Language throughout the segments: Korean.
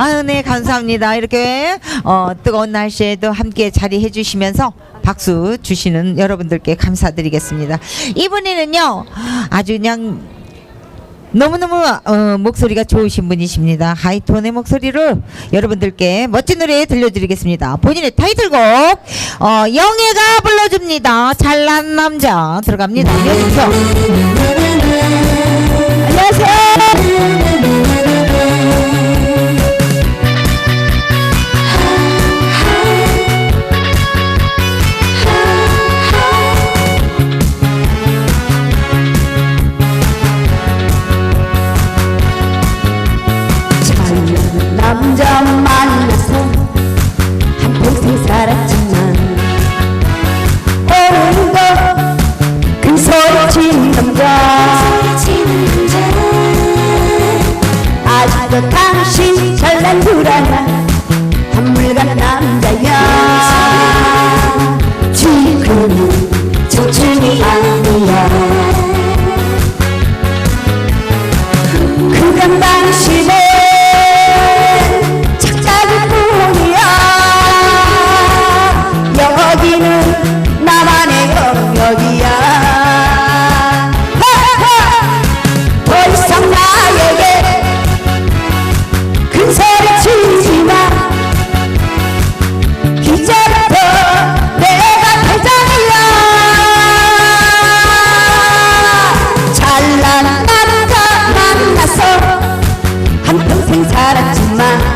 아유, 네, 감사합니다. 이렇게, 어, 뜨거운 날씨에도 함께 자리해 주시면서 박수 주시는 여러분들께 감사드리겠습니다. 이번에는요, 아주 그냥 너무너무 어, 목소리가 좋으신 분이십니다. 하이톤의 목소리로 여러분들께 멋진 노래 들려드리겠습니다. 본인의 타이틀곡 어, 영애가 불러줍니다. 잘난 남자 들어갑니다. 이어주세요. 안녕하세요. 당신 잘난 불안한 한물간 남 my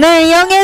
네, 영예